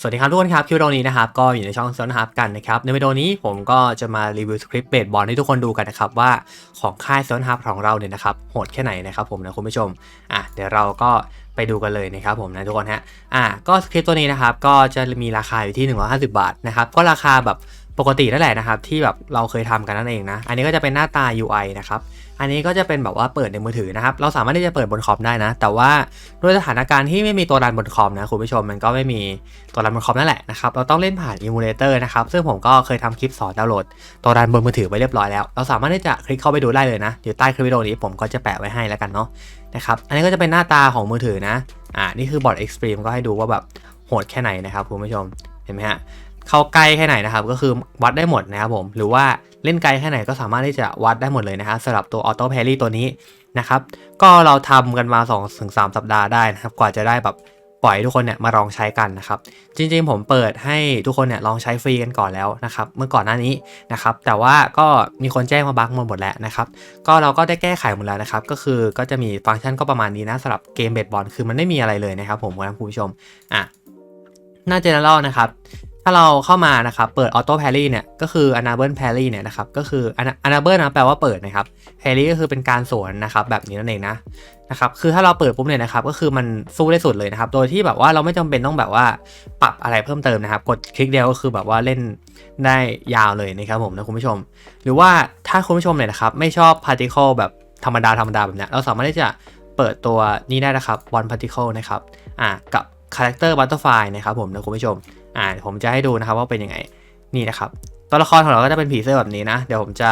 สวัสดีครับทุกคนครับคิวโดนี้นะครับก็อยู่ในช่องซอนฮับกันนะครับในวิดีโอนี้ผมก็จะมารีวิวสคริปต์เบสบอลให้ทุกคนดูกันนะครับว่าของค่ายซอนฮับของเราเนี่ยนะครับโหดแค่ไหนนะครับผมนะคุณผู้ชมอะเดี๋ยวเราก็ไปดูกันเลยนะครับผมนะทุกคนฮะอะก็สคริปต์ตัวนี้นะครับก็จะมีราคาอยู่ที่ 150 บาทนะครับก็ราคาแบบ ปกตินั่นแหละนะครับที่แบบเราเคยทำกันนั่นเองนะ อันนี้ก็จะเป็นหน้าตา UI นะครับ อันนี้ก็จะเป็นแบบว่าเปิดในมือถือนะครับ เราสามารถที่จะเปิดบนคอมได้นะ แต่ว่าด้วยสถานการณ์ที่ไม่มีตัวรันบนคอมนะคุณผู้ชมมันก็ไม่มีตัวรันบนคอมนั่นแหละนะครับ เราต้องเล่นผ่านอิมูเลเตอร์นะครับ ซึ่งผมก็เคยทำคลิปสอนดาวน์โหลดตัวรันบนมือถือไว้เรียบร้อยแล้ว เราสามารถที่จะคลิกเข้าไปดูได้เลยนะ อยู่ใต้คลิปวิดีโอนี้ผมก็จะแปะไว้ให้แล้วกันเนาะ นะครับ อันนี้ก็จะเป็นหน้าตาของมือถือนะ อ่า นี่คือบอร์ด Extreme ก็ให้ดูว่าแบบโหดแค่ไหนนะครับคุณผู้ชม เห็นไหมฮะ เข้าใกล้แค่ไหนนะครับก็คือวัดได้หมดนะครับผมหรือว่าเล่นไกลแค่ไหนก็สามารถที่จะวัดได้หมดเลยนะฮะสำหรับตัวออโต้แพรี่ตัวนี้นะครับก็เราทำกันมา2-3ถึงสัปดาห์ได้นะครับกว่าจะได้แบบปล่อยทุกคนเนี่ยมาลองใช้กันนะครับ จริงๆผมเปิดให้ทุกคนเนี่ยลองใช้ฟรีกันก่อนแล้วนะครับ เมื่อก่อนหน้านี้นะครับ แต่ว่าก็มีคนแจ้งมาบั๊กมาหมดแล้วนะครับ ก็เราก็ได้แก้ไขหมดแล้วนะครับ ก็คือก็จะมีฟังก์ชันก็ประมาณนี้นะสำหรับเกมเบสบอลคือมันไม่มีอะไรเลยนะครับผมคุณผู้ชมอะน้าจเนอเรลนะครับ ถ้าเราเข้ามานะครับ เปิดออโต้แพรี่เนี่ย ก็คือ enable parry เนี่ยนะครับ ก็คือ enable นะแปลว่าเปิดนะครับ parry ก็คือเป็นการสวนนะครับ แบบนี้นั่นเองนะ นะครับ คือถ้าเราเปิดปุ๊บเนี่ยนะครับ ก็คือมันสู้ได้สุดเลยนะครับ โดยที่แบบว่าเราไม่จำเป็นต้องแบบว่าปรับอะไรเพิ่มเติมนะครับ กดคลิกเดียวก็คือแบบว่าเล่นได้ยาวเลยนะครับผมนะคุณผู้ชม หรือว่าถ้าคุณผู้ชมเนี่ยนะครับไม่ชอบ particle แบบธรรมดาธรรมดาแบบนี้เราสามารถที่จะเปิดตัวนี้ได้นะครับ one particle นะครับ อ่า กับ character butterfly นะครับผมนะคุณผู้ชม อ่าผมจะให้ดูนะครับว่าเป็นยังไงนี่นะครับตัวละครของเราก็จะเป็นผีเสื้อแบบนี้นะ เดี๋ยวผมจะ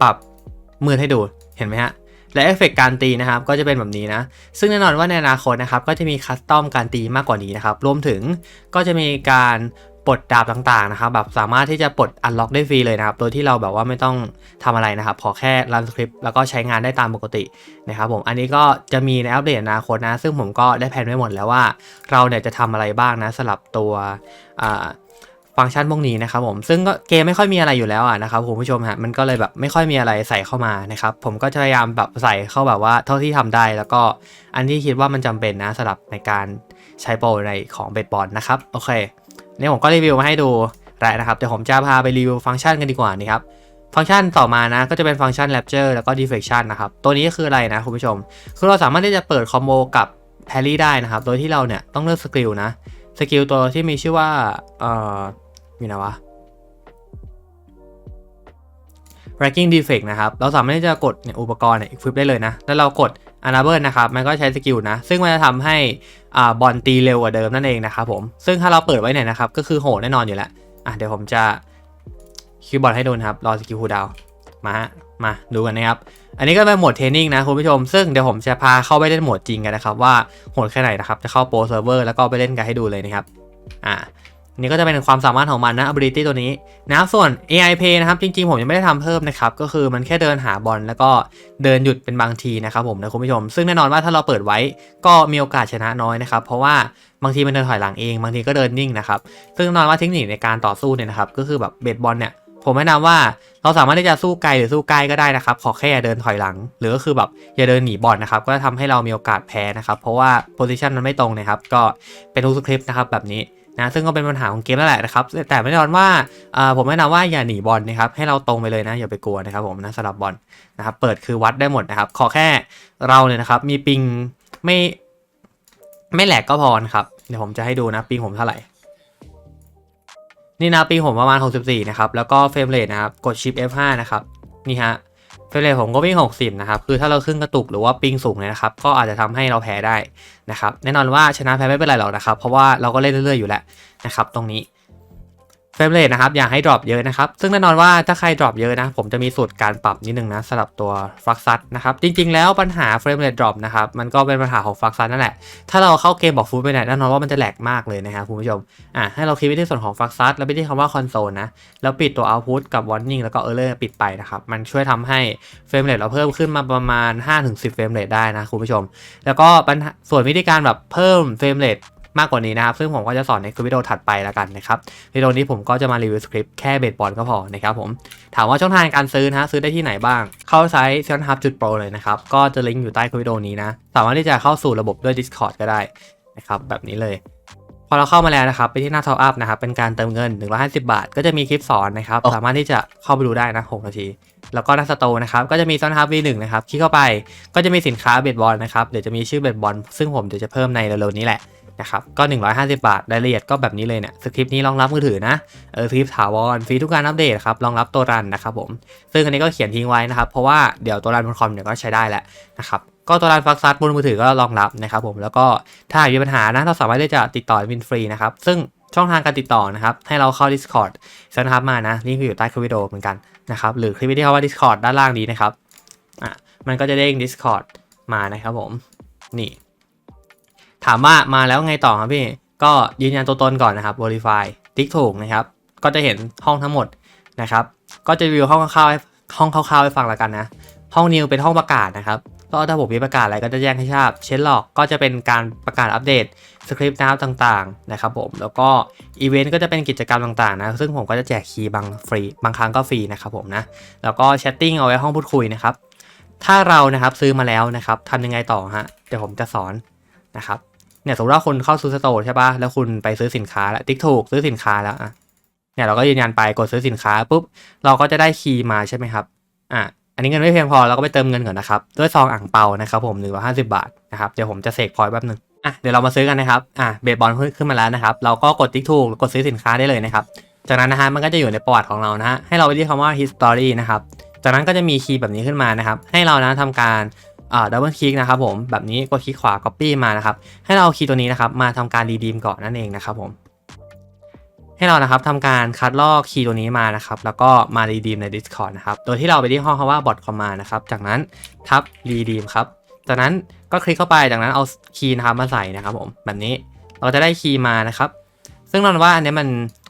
ปรับมือให้ดูเห็นไหมฮะและเอฟเฟกต์การตีนะครับก็จะเป็นแบบนี้นะ ซึ่งแน่นอนว่าในอนาคตนะครับก็จะมีคัสตอมการตีมากกว่านี้นะครับ รวมถึงก็จะมีการ ปลดดาบต่างๆนะครับแบบสามารถที่จะปลดอันล็อกได้ฟรีเลยนะครับ โดยที่เราแบบว่าไม่ต้องทำอะไรนะครับ ขอแค่รันสคริปต์แล้วก็ใช้งานได้ตามปกตินะครับผม อันนี้ก็จะมีในอัปเดตอนาคตนะ ซึ่งผมก็ได้แผนไว้หมดแล้วว่า เราเนี่ยจะทำอะไรบ้างนะสำหรับตัวฟังก์ชันพวกนี้นะครับผมซึ่งก็เกมไม่ค่อยมีอะไรอยู่แล้วอะนะครับคุณผู้ชมฮะมันก็เลยแบบไม่ค่อยมีอะไรใส่เข้ามานะครับผมก็จะพยายามแบบใส่เข้าแบบว่าเท่าที่ทำได้ แล้วก็อันที่คิดว่ามันจำเป็นนะสำหรับในการใช้โปรในของเบสบอลนะครับโอเค นี่ผมก็รีวิวมาให้ดูแล้วนะครับเดี๋ยวผมจะพาไปรีวิวฟังก์ชันกันดีกว่านี่ครับฟังก์ชันต่อมานะก็จะเป็นฟังก์ชัน Rapture แล้วก็ Deflection นะครับ ตัวนี้คืออะไรนะคุณผู้ชม คือเราสามารถที่จะเปิดคอมโบกับแพรี่ได้นะครับ โดยที่เราเนี่ยต้องเลือกสกิลนะ สกิลตัวที่มีชื่อว่า เอ่อมีนะวะ Ranking Defect นะครับ เราสามารถที่จะกดเนี่ยอุปกรณ์เนี่ย equip ได้เลยนะ แล้วเรากด Enable นะครับมันก็ใช้สกิลนะ ซึ่งมันจะทำให้อ่าบอลตีเร็วกว่าเดิมนั่นเองนะครับผม ซึ่งถ้าเราเปิดไว้เนี่ยนะครับ ก็คือโหแน่นอนอยู่แล้ว อะเดี๋ยวผมจะคิวบอลให้ดูนะครับ รอสกิลคูดาวมามาดูกันนะครับ อันนี้ก็เป็นโหมดเทรนนิ่งนะคุณผู้ชม ซึ่งเดี๋ยวผมจะพาเข้าไปเล่นโหมดจริงกันนะครับว่าโหดแค่ไหนนะครับ จะเข้าโปรเซิร์ฟเวอร์แล้วก็ไปเล่นกันให้ดูเลยนะครับ อ่า นี่ก็จะเป็นความสามารถของมันนะ ability ตัวนี้นะครับส่วน AI Pay นะครับ จริงๆ ผมยังไม่ได้ทำเพิ่มนะครับ ก็คือมันแค่เดินหาบอลแล้วก็เดินหยุดเป็นบางทีนะครับผมนะคุณผู้ชม ซึ่งแน่นอนว่าถ้าเราเปิดไว้ก็มีโอกาสชนะน้อยนะครับ เพราะว่าบางทีมันเดินถอยหลังเอง บางทีก็เดินนิ่งนะครับ ซึ่งแน่นอนว่าเทคนิคในการต่อสู้เนี่ยนะครับ ก็คือแบบเบสบอลเนี่ยผมแนะนำว่าเราสามารถที่จะสู้ไกลหรือสู้ใกล้ก็ได้นะครับ ขอแค่อย่าเดินถอยหลัง หรือก็คือแบบอย่าเดินหนีบอลนะครับ ก็จะทำให้เรามีโอกาสแพ้นะครับ เพราะว่าโพซิชันมันไม่ตรงนะครับ ก็เป็นทุกสคริปต์นะครับแบบนี้ นะซึ่งก็เป็นปัญหาของเกมนั่นแหละนะครับ แต่ไม่แน่นอนว่าผมแนะนำว่าอย่าหนีบอลนะครับให้เราตรงไปเลยนะอย่าไปกลัวนะครับผมนะสำหรับบอลนะครับเปิดคือวัดได้หมดนะครับ ขอแค่เราเนี่ยนะครับ มีปิงไม่ไม่แหลกก็พอนะครับเดี๋ยวผมจะให้ดูนะปิงผมเท่าไหร่นี่นะปิงผมประมาณ 64 นะครับ แล้วก็เฟรมเรทนะครับ กดชิป F5 นะครับ นี่ฮะ เฟรมเรทผมก็วิ่ง 60 นะครับ คือถ้าเราขึ้นกระตุกหรือว่าปิงสูงเนี่ยนะครับ ก็อาจจะทำให้เราแพ้ได้นะครับ แน่นอนว่าชนะแพ้ไม่เป็นไรหรอกนะครับ เพราะว่าเราก็เล่นเรื่อยๆอยู่แล้วนะครับ ตรงนี้ เฟรมเรทนะครับอย่าให้ดรอปเยอะนะครับ ซึ่งแน่นอนว่าถ้าใครดรอปเยอะนะ ผมจะมีสูตรการปรับนิดนึงนะสำหรับตัวฟลักซัสนะครับ จริงๆแล้วปัญหาเฟรมเรทดรอปนะครับ มันก็เป็นปัญหาของฟลักซัสนั่นแหละ ถ้าเราเข้าเกมบอกฟูดไปเนี่ยแน่นอนว่ามันจะแหลกมากเลยนะครับคุณผู้ชมอะให้เราคลิกไปที่ส่วนของฟลักซัสแล้วไปที่คำว่าคอนโซลนะ แล้วปิดตัว output กับ warning แล้วก็ error ปิดไปนะครับมันช่วยทำให้เฟรมเรทเราเพิ่มขึ้นมาประมาณ 5-10เฟรมเรทได้นะคุณผู้ชม แล้วก็ปัญหาส่วนวิธีการแบบเพิ่มเฟรมเรท มากกว่านี้นะครับ ซึ่งผมก็จะสอนในคลิปวิดีโอถัดไปแล้วกันนะครับวิดีโอนี้ผมก็จะมารีวิวสคริปต์แค่เบสบอลก็พอนะครับผมถามว่าช่องทางการซื้อนะฮะซื้อได้ที่ไหนบ้าง เข้าไซต์ s ซ o น h u b จุดโปรเลยนะครับก็จะลิงก์อยู่ใต้คลิปวิดีโอนี้นะสามารถที่จะเข้าสู่ระบบด้วย Discord ก็ได้นะครับแบบนี้เลยพพอเราเข้ามาแล้วนะครับไปที่หน้า Top Up นะครับเป็นการเติมเงิน 150 บาท ก็จะมีคลิปสอนนะครับ สามารถที่จะเข้าไปดูได้นะ 6 นาที แล้วก็หน้าสโตร์นะครับก็จะมีซอนฮับ V1 นะครับคลิกเข้าไปก็จะมีสินค้าเบดบอลนะครับเดี๋ยวจะมีชื่อเบดบอลซึ่งผมเดี๋ยวจะเพิ่มในเร็วๆนี้แหละ นะครับก็ 150 บาทรายละเอียดก็แบบนี้เลยเนี่ยสคริปต์นี้รองรับมือถือนะเออสคริปต์ถาวรฟรีทุกการอัปเดตครับรองรับตัวรันนะครับผมซึ่งอันนี้ก็เขียนทิ้งไว้นะครับเพราะว่าเดี๋ยวตัวรันบนคอมเดี๋ยวก็ใช้ได้แหละนะครับก็ตัวรันฟักซัสบนมือถือก็รองรับนะครับผมแล้วก็ถ้ามีปัญหานะเราสามารถที่จะติดต่อวินฟรีนะครับซึ่งช่องทางการติดต่อนะครับ ให้เราเข้า Discord เซิร์ชฮับมานะลิงก์อยู่ใต้คลิปวิดีโอเหมือนกันนะครับหรือคลิปวิดีโอว่า Discord ด้านล่างนี้นะครับอะมันก็จะเด้ง Discord มานะครับผมนี่ ถามว่ามาแล้วไงต่อครับพี่ ก็ยืนยันตัวตนก่อนนะครับ Verify ติ๊กถูกนะครับ ก็จะเห็นห้องทั้งหมดนะครับ ก็จะรีวิวห้องคร่าวๆห้ห้องคร่าวๆให้ฟังแล้วกันนะ ห้องนิวเป็นห้องประกาศนะครับ ก็ถ้าผมมีประกาศอะไรก็จะแจ้งให้ทราบ เช่นหลอกก็จะเป็นการประกาศอัปเดตสคริปต์นะครับต่างๆนะครับผม แล้วก็อีเวนต์ก็จะเป็นกิจกรรมต่างๆนะ ซึ่งผมก็จะแจกคีย์บางฟรี บางครั้งก็ฟรีนะครับผมนะ แล้วก็แชทติ้งเอาไว้ห้องพูดคุยนะครับ ถ้าเรานะครับซื้อมาแล้วนะครับทำยังไงต่อฮะ เดี๋ยวผมจะสอนนะครับ เนี่ยสมมติว่าคุณเข้าซูสโตร์ใช่ปะแล้วคุณไปซื้อสินค้าแล้วติ๊กถูกซื้อสินค้าแล้วอะเนี่ยเราก็ยืนยันไปกดซื้อสินค้าปุ๊บเราก็จะได้คีย์มาใช่ไหมครับอะอันนี้เงินไม่เพียงพอเราก็ไปเติมเงินก่อนนะครับด้วยซองอ่างเปานะครับผมหนึ่งร้อยห้าสิบาทนะครับเดี๋ยวผมจะเสกพอยต์แป๊บนึงอะเดี๋ยวเรามาซื้อกันนะครับอะเบสบอลขึ้นมาแล้วนะครับเราก็กดติ๊กถูกกดซื้อสินค้าได้เลยนะครับจากนั้นนะฮะมันก็จะอยู่ในประวัติของเรานะฮะให้เราไปที่คำว่า history นะครับจากนั้นก็จะมีคีย์แบบนี้ขึ้นมานะครับให้เรานะทำการ ดับเบิลคลิกนะครับผมแบบนี้กดคลิกขวา copy มานะครับให้เราเอาคีย์ตัวนี้นะครับมาทำการรีดีมก่อนนั่นเองนะครับผมให้เรานะครับทำการคัดลอกคีย์ตัวนี้มานะครับแล้วก็มารีดีมใน Discord นะครับโดยที่เราไปที่ห้องคำว่า bot command นะครับจากนั้นทับรีดีมครับจากนั้นก็คลิกเข้าไปจากนั้นเอาคีย์นะครับมาใส่นะครับผมแบบนี้เราจะได้คีย์มานะครับ ซึ่งแน่นอนว่าอันนี้มัน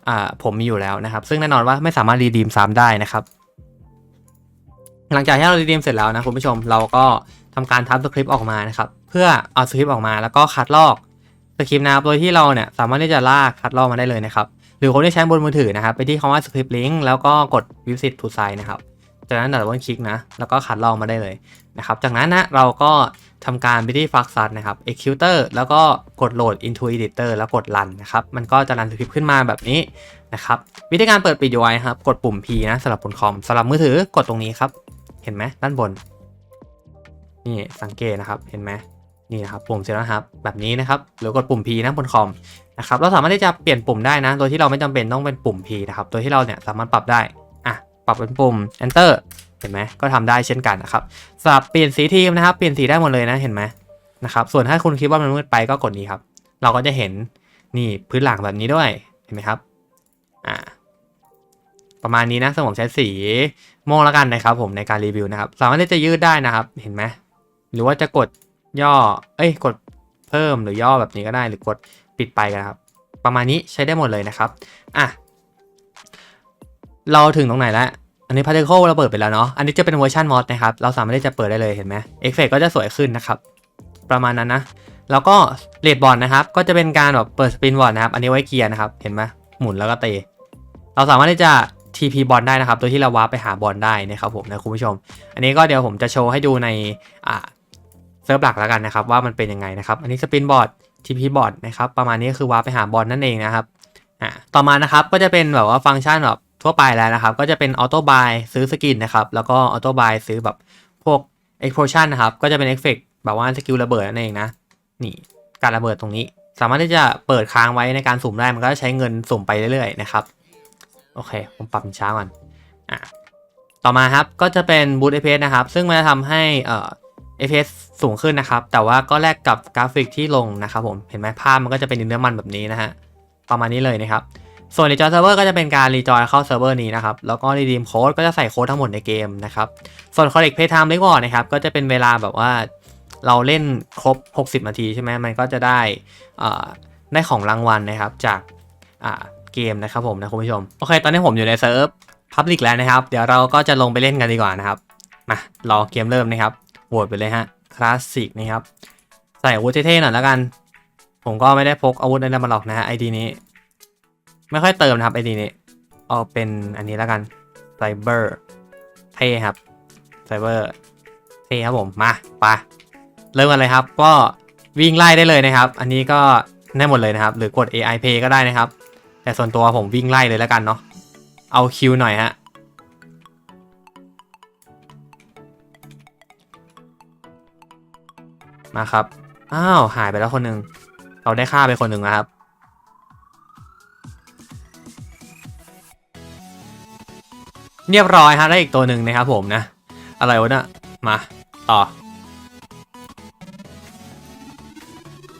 อ่าผมมีอยู่แล้วนะครับ ซึ่งแน่นอนว่าไม่สามารถรีดีมซ้ำได้นะครับ หลังจากที่เรารีดีมเสร็จแล้วนะคุณผู้ชมเราก็ ทำการทับสคริปต์ออกมานะครับ เพื่อเอาสคริปต์ออกมาแล้วก็คัดลอกสคริปต์นะครับโดยที่เราเนี่ยสามารถที่จะลากคัดลอกมาได้เลยนะครับ หรือคนที่ใช้บนมือถือนะครับไปที่คำว่า script link แล้วก็กด visit to site นะครับจากนั้นดับเบิลคลิกนะแล้วก็คัดลอกมาได้เลยนะครับ จากนั้นนะเราก็ทำการไปที่ f l u x นะครับ executor แล้วก็กด load into editor แล้วกด run นะครับ มันก็จะรันสคริปต์ขึ้นมาแบบนี้นะครับ วิธีการเปิดปิด UI ครับ กดปุ่ม P นะสำหรับบนคอมสำหรับมือถือกดตรงนี้ครับ เห็นไหมด้านบน นี่สังเกตนะครับเห็นไหมนี่นะครับปุ่มเซลล์นะครับแบบนี้นะครับหรือกดปุ่ม P นะบนคอมนะครับเราสามารถที่จะเปลี่ยนปุ่มได้นะ โดยที่เราไม่จำเป็นต้องเป็นปุ่ม P นะครับโดยที่เราเนี่ยสามารถปรับได้อะปรับเป็นปุ่ม Enter เห็นไหมก็ทำได้เช่นกันนะครับสำหรับเปลี่ยนสีทีมนะครับเปลี่ยนสีได้หมดเลยนะเห็นไหมนะครับส่วนถ้าคุณคิดว่ามันมืดไปก็กดนี้ครับ เราก็จะเห็นนี่พื้นหลังแบบนี้ด้วยเห็นไหมครับอ่าประมาณนี้นะสมมติใช้สีม่วงแล้วกันนะครับผมในการรีวิวนะครับ สามารถที่จะยืดได้นะครับ เห็นไหม หรือว่าจะกดย่อ เอ้ย กดเพิ่มหรือย่อแบบนี้ก็ได้หรือกดปิดไปกันครับ ประมาณนี้ใช้ได้หมดเลยนะครับ อะ เราถึงตรงไหนแล้ว อันนี้ particle เราเปิดไปแล้วเนาะ อันนี้จะเป็นเวอร์ชันมอดนะครับ เราสามารถที่จะเปิดได้เลยเห็นไหมเอฟเฟกก็จะสวยขึ้นนะครับ ประมาณนั้นนะ แล้วก็เลดบอร์ดนะครับ ก็จะเป็นการแบบเปิดสปินบอร์ดนะครับ อันนี้ไว้เกียร์นะครับ เห็นไหมหมุนแล้วก็เตะเราสามารถที่จะ TP บอลได้นะครับ โดยที่เราวาร์ปไปหาบอลได้นะครับผมนะคุณผู้ชม อันนี้ก็เดี๋ยวผมจะโชว์ให้ดูในอ่า ร์ฟหลักแล้วกันนะครับว่ามันเป็นยังไงนะครับ อันนี้สปินบอร์ด TP บอร์ดนะครับประมาณนี้ก็คือวาร์ปไปหาบอลนั่นเองนะครับอ่าต่อมานะครับก็จะเป็นแบบว่าฟังก์ชันแบบทั่วไปแล้วนะครับ ก็จะเป็นออโต้บายซื้อสกินนะครับ แล้วก็ออโต้บายซื้อแบบพวก explosion นะครับ ก็จะเป็นเอฟเฟกแบบว่าสกิลระเบิดนั่นเองนะ นี่การระเบิดตรงนี้ สามารถที่จะเปิดค้างไว้ในการสุ่มได้ มันก็จะใช้เงินสุ่มไปเรื่อยๆนะครับ โอเค ผมปรับช้าก่อน อ่าต่อมาครับ ก็จะเป็น Boot FPS นะครับ ซึ่งมันจะทำให้เอ่อ FPS สูงขึ้นนะครับ แต่ว่าก็แลกกับกราฟิกที่ลงนะครับผมเห็นไหมภาพมันก็จะเป็นเนื้อมันแบบนี้นะฮะประมาณนี้เลยนะครับส่วนในจอเซิร์ฟเวอร์ก็จะเป็นการรีจอยเข้าเซิร์ฟเวอร์นี้นะครับ แล้วก็รีดีมโค้ดก็จะใส่โค้ดทั้งหมดในเกมนะครับ ส่วน Collect Play Time เล็กกว่านะครับ ก็จะเป็นเวลาแบบว่าเราเล่นครบ 60 นาทีใช่ไหมมันก็จะได้ได้ของรางวัลนะครับ จากเกมนะครับผมนะคุณผู้ชม โอเค ตอนนี้ผมอยู่ในเซิร์ฟ Public แล้วนะครับ เดี๋ยวเราก็จะลงไปเล่นกันดีกว่านะครับ มารอเกมเริ่มนะครับ โหวตไปเลยฮะคลาสสิกนะครับ ใส่อาวุธเท่ๆหน่อยแล้วกัน ผมก็ไม่ได้พกอาวุธอะไรมาหรอกนะฮะไอดีนี้ ไม่ค่อยเติมนะครับไอดีนี้ เอาเป็นอันนี้แล้วกันไซเบอร์เท่ครับไซเบอร์เท่ครับผมมาไปเริ่มกันเลยครับ ก็วิ่งไล่ได้เลยนะครับ อันนี้ก็ได้หมดเลยนะครับ หรือกด AI Pay ก็ได้นะครับ แต่ส่วนตัวผมวิ่งไล่เลยแล้วกันเนาะเอาคิวหน่อยฮะ มาครับ อ้าว หายไปแล้วคนหนึ่งเราได้ฆ่าไปคนหนึ่งนะครับ เรียบร้อยฮะได้อีกตัวหนึ่งนะครับผมนะ อะไรวะเนี่ยมา ต่อ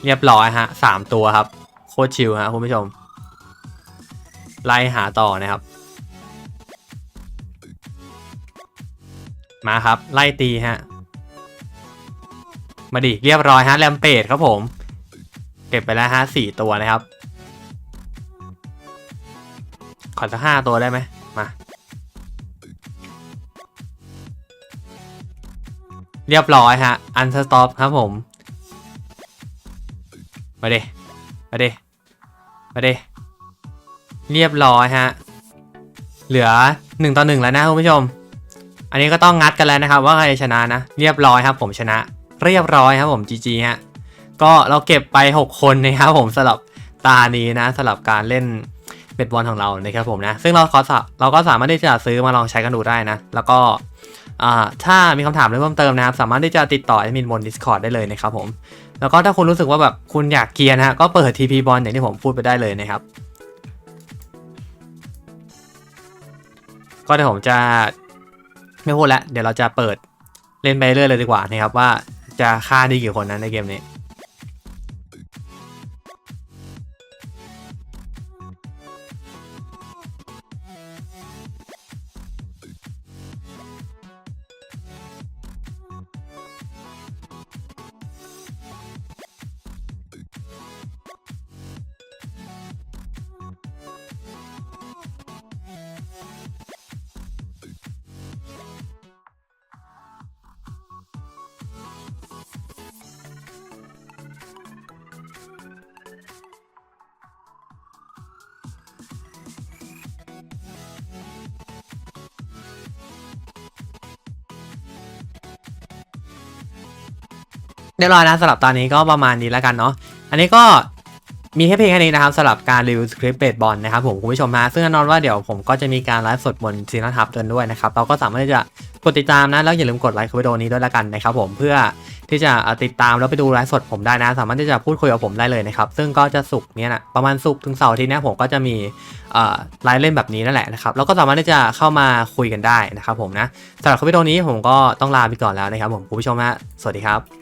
เรียบร้อยฮะสามตัวครับ โคตรชิลฮะคุณผู้ชม ไล่หาต่อนะครับ มาครับ ไล่ตีฮะ มาดิเรียบร้อยฮะแรมเปดครับผม เก็บไปแล้วฮะสี่ตัวนะครับ ขอสักห้าตัวได้ไหมมาเรียบร้อยฮะ อันสต็อปครับผม มาเดมาเดมาเดเรียบร้อยฮะ เหลือหนึ่งต่อหนึ่งแล้วนะคุณผู้ชม อันนี้ก็ต้องงัดกันแล้วนะครับ ว่าใครชนะนะ เรียบร้อยครับผมชนะ เรียบร้อยครับผม GG ฮะ ก็เราเก็บไป 6 คนนะครับผมสำหรับตานี้นะสำหรับการเล่นเบ็ดบอลของเรานะครับผมนะ ซึ่งเราขอเราก็สามารถที่จะซื้อมาลองใช้กันดูได้นะ แล้วก็ถ้ามีคำถามอะไรเพิ่มเติมนะครับ สามารถที่จะติดต่อแอดมินบน Discord ได้เลยนะครับผม แล้วก็ถ้าคุณรู้สึกว่าแบบคุณอยากเกียร์นะฮะก็เปิด TP บอลอย่างที่ผมพูดไปได้เลยนะครับ ก็เดี๋ยวผมจะไม่พูดแล้วเดี๋ยวเราจะเปิดเล่นไปเรื่อยเลยดีกว่านะครับว่า จะฆ่าได้กี่คนนั้นในเกมนี้ รียบร้อยนะสำหรับตอนนี้ก็ประมาณนี้แล้วกันเนาะอันนี้ก็มีแค่เพียงแค่นี้นะครับสำหรับการรีวิวสคริปต์เบสบอลนะครับผมคุณผู้ชมนะซึ่งแน่นอนว่าเดี๋ยวผมก็จะมีการไลฟ์สดบนซีนัทับกันด้วยนะครับเราก็สามารถที่จะกดติดตามนะแล้วอย่าลืมกดไลค์วิดีโอนี้ด้วยละกันนะครับผมเพื่อที่จะติดตามแล้วไปดูไลฟ์สดผมได้นะ สามารถที่จะพูดคุยกับผมได้เลยนะครับซึ่งก็จะสุกเนี้ยนะประมาณสุกถึงเสาร์ที่นี้ผมก็จะมีไลฟ์เล่นแบบนี้นั่นแหละนะครับแล้วก็สามารถที่จะเข้ามาคุยกันได้นะครับผมนะสำหรับวิดีโอนี้ผมก็ต้องลาไปก่อนแล้วนะครับผมคุณผู้ชมฮะสวัสดีครับ